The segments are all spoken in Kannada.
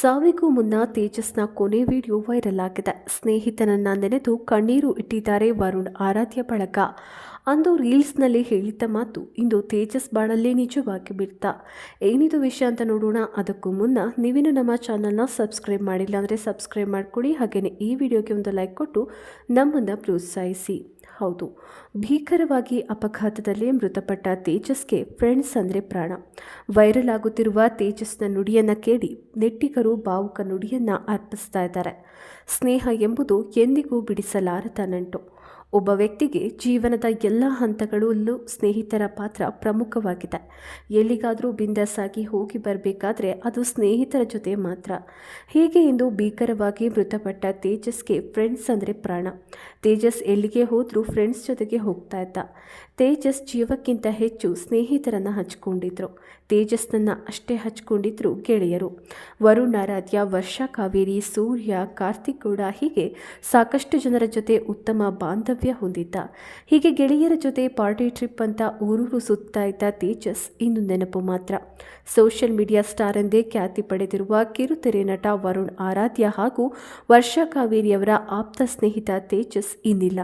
ಸಾವಿಗೂ ಮುನ್ನ ತೇಜಸ್ನ ಕೊನೆ ವಿಡಿಯೋ ವೈರಲ್ ಆಗಿದೆ. ಸ್ನೇಹಿತನನ್ನ ನೆನೆದು ಕಣ್ಣೀರು ಇಟ್ಟಿದ್ದಾರೆ ವರುಣ್ ಆರಾಧ್ಯ ಬಳಗ. ಅಂದು ರೀಲ್ಸ್ನಲ್ಲಿ ಹೇಳಿದ್ದ ಮಾತು ಇಂದು ತೇಜಸ್ ಬಾಳಲ್ಲೇ ನಿಜವಾಗಿ ಬಿಡ್ತಾ. ಏನಿದು ವಿಷಯ ಅಂತ ನೋಡೋಣ. ಅದಕ್ಕೂ ಮುನ್ನ ನೀವೇನು ನಮ್ಮ ಚಾನಲ್ನ ಸಬ್ಸ್ಕ್ರೈಬ್ ಮಾಡಿಲ್ಲ ಅಂದರೆ ಸಬ್ಸ್ಕ್ರೈಬ್ ಮಾಡ್ಕೊಳ್ಳಿ. ಹಾಗೆಯೇ ಈ ವಿಡಿಯೋಗೆ ಒಂದು ಲೈಕ್ ಕೊಟ್ಟು ನಮ್ಮನ್ನು ಪ್ರೋತ್ಸಾಹಿಸಿ. ಹೌದು, ಭೀಕರವಾಗಿ ಅಪಘಾತದಲ್ಲಿ ಮೃತಪಟ್ಟ ತೇಜಸ್ಗೆ ಫ್ರೆಂಡ್ಸ್ ಅಂದರೆ ಪ್ರಾಣ. ವೈರಲ್ ಆಗುತ್ತಿರುವ ತೇಜಸ್ನ ನುಡಿಯನ್ನು ಕೇಳಿ ನೆಟ್ಟಿಗರು ಭಾವುಕ ನುಡಿಯನ್ನು ಅರ್ಪಿಸ್ತಾ ಇದ್ದಾರೆ. ಸ್ನೇಹ ಎಂಬುದು ಎಂದಿಗೂ ಬಿಡಿಸಲಾರದ ನಂಟು ಒಬ್ಬ ವ್ಯಕ್ತಿಗೆ ಜೀವನದ ಎಲ್ಲ ಹಂತಗಳಲ್ಲೂ ಸ್ನೇಹಿತರ ಪಾತ್ರ ಪ್ರಮುಖವಾಗಿದೆ. ಎಲ್ಲಿಗಾದರೂ ಬಿಂದಾಸಾಗಿ ಹೋಗಿ ಬರಬೇಕಾದ್ರೆ ಅದು ಸ್ನೇಹಿತರ ಜೊತೆ ಮಾತ್ರ. ಹೀಗೆ ಎಂದು ಭೀಕರವಾಗಿ ಮೃತಪಟ್ಟ ತೇಜಸ್ಗೆ ಫ್ರೆಂಡ್ಸ್ ಅಂದರೆ ಪ್ರಾಣ. ತೇಜಸ್ ಎಲ್ಲಿಗೆ ಹೋದರೂ ಫ್ರೆಂಡ್ಸ್ ಜೊತೆಗೆ ಹೋಗ್ತಾ ಇದ್ದ. ತೇಜಸ್ ಜೀವಕ್ಕಿಂತ ಹೆಚ್ಚು ಸ್ನೇಹಿತರನ್ನು ಹಚ್ಕೊಂಡಿದ್ರು. ತೇಜಸ್ನನ್ನು ಅಷ್ಟೇ ಹಚ್ಕೊಂಡಿದ್ರು ಗೆಳೆಯರು. ವರುಣಾರಾಧ್ಯ ವರ್ಷ, ಕಾವೇರಿ, ಸೂರ್ಯ, ಕಾರ್ತಿಕ್ ಗೌಡ ಹೀಗೆ ಸಾಕಷ್ಟು ಜನರ ಜೊತೆ ಉತ್ತಮ ಬಾಂಧವ್ಯ ಹೊಂದಿದ್ದ. ಹೀಗೆ ಗೆಳೆಯರ ಜೊತೆ ಪಾರ್ಟಿ ಟ್ರಿಪ್ ಅಂತ ಊರೂರು ಸುತ್ತಾ ಇದ್ದ ತೇಜಸ್ ಇನ್ನು ನೆನಪು ಮಾತ್ರ. ಸೋಷಿಯಲ್ ಮೀಡಿಯಾ ಸ್ಟಾರ್ ಎಂದೇ ಖ್ಯಾತಿ ಪಡೆದಿರುವ ಕಿರುತೆರೆ ನಟ ವರುಣ್ ಆರಾಧ್ಯ ಹಾಗೂ ವರ್ಷ ಕಾವೇರಿಯವರ ಆಪ್ತ ಸ್ನೇಹಿತ ತೇಜಸ್ ಇನ್ನಿಲ್ಲ.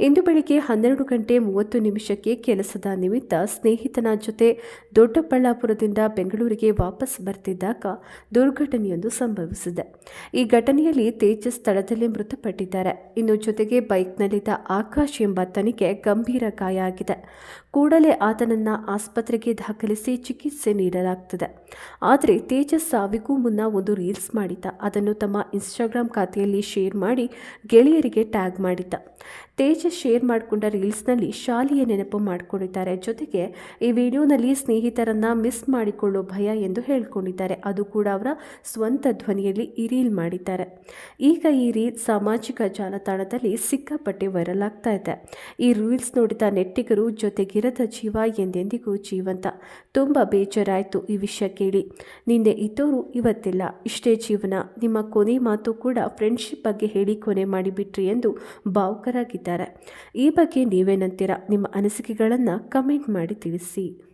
ಇಂದು ಬೆಳಿಗ್ಗೆ ಹನ್ನೆರಡು ಗಂಟೆ ಮೂವತ್ತು ನಿಮಿಷಕ್ಕೆ ಕೆಲಸದ ನಿಮಿತ್ತ ಸ್ನೇಹಿತನ ಜೊತೆ ದೊಡ್ಡಬಳ್ಳಾಪುರದಿಂದ ಬೆಂಗಳೂರಿಗೆ ವಾಪಸ್ ಬರ್ತಿದ್ದಾಗ ದುರ್ಘಟನೆಯೊಂದು ಸಂಭವಿಸಿದೆ. ಈ ಘಟನೆಯಲ್ಲಿ ತೇಜಸ್ ಸ್ಥಳದಲ್ಲೇ ಮೃತಪಟ್ಟಿದ್ದಾರೆ. ಇನ್ನು ಜೊತೆಗೆ ಬೈಕ್ನಲ್ಲಿದ್ದ ಆಕಾಶ್ ಎಂಬಾತನಿಗೆ ಗಂಭೀರ ಗಾಯ ಆಗಿದೆ. ಕೂಡಲೇ ಆತನನ್ನ ಆಸ್ಪತ್ರೆಗೆ ದಾಖಲಿಸಿ ಚಿಕಿತ್ಸೆ ನೀಡಲಾಗ್ತದೆ. ಆದರೆ ತೇಜಸ್ ಸಾವಿಗೂ ಮುನ್ನ ಒಂದು ರೀಲ್ಸ್ ಮಾಡಿದ್ದ. ಅದನ್ನು ತಮ್ಮ ಇನ್ಸ್ಟಾಗ್ರಾಮ್ ಖಾತೆಯಲ್ಲಿ ಶೇರ್ ಮಾಡಿ ಗೆಳೆಯರಿಗೆ ಟ್ಯಾಗ್ ಮಾಡಿದ್ದ. ತೇಜಸ್ ಶೇರ್ ಮಾಡಿಕೊಂಡ ರೀಲ್ಸ್ನಲ್ಲಿ ಶಾಲೆಯ ನೆನಪು ಮಾಡಿಕೊಂಡಿದ್ದಾರೆ. ಜೊತೆಗೆ ಈ ವಿಡಿಯೋನಲ್ಲಿ ಸ್ನೇಹಿತರನ್ನ ಮಿಸ್ ಮಾಡಿಕೊಳ್ಳೋ ಭಯ ಎಂದು ಹೇಳಿಕೊಂಡಿದ್ದಾರೆ. ಅದು ಕೂಡ ಅವರ ಸ್ವಂತ ಧ್ವನಿಯಲ್ಲಿ ಈ ರೀಲ್ ಮಾಡಿದ್ದಾರೆ. ಈಗ ಈ ರೀಲ್ ಸಾಮಾಜಿಕ ಜಾಲತಾಣದಲ್ಲಿ ಸಿಕ್ಕಾಪಟ್ಟೆ ವೈರಲ್ ಆಗ್ತಾ ಇದೆ. ಈ ರೀಲ್ಸ್ ನೋಡಿದ ನೆಟ್ಟಿಗರು ಜೊತೆಗಿರದ ಜೀವ ಎಂದೆಂದಿಗೂ ಜೀವಂತ. ತುಂಬ ಬೇಜಾರಾಯಿತು ಈ ವಿಷಯ ಕೇಳಿ. ನಿನ್ನೆ ಇದ್ದವರು ಇವತ್ತಿಲ್ಲ. ಇಷ್ಟೇ ಜೀವನ. ನಿಮ್ಮ ಕೊನೆ ಮಾತು ಕೂಡ ಫ್ರೆಂಡ್ಶಿಪ್ ಬಗ್ಗೆ ಹೇಳಿ ಕೊನೆ ಮಾಡಿಬಿಟ್ರಿ ಎಂದು ಭಾವುಕರಾಗಿದ್ದಾರೆ. ಈ ಬಗ್ಗೆ ನೀವೇನಂತೀರಾ? ನಿಮ್ಮ ಅನಿಸಿಕೆಗಳನ್ನು ಕಮೆಂಟ್ ಮಾಡಿ ತಿಳಿಸಿ.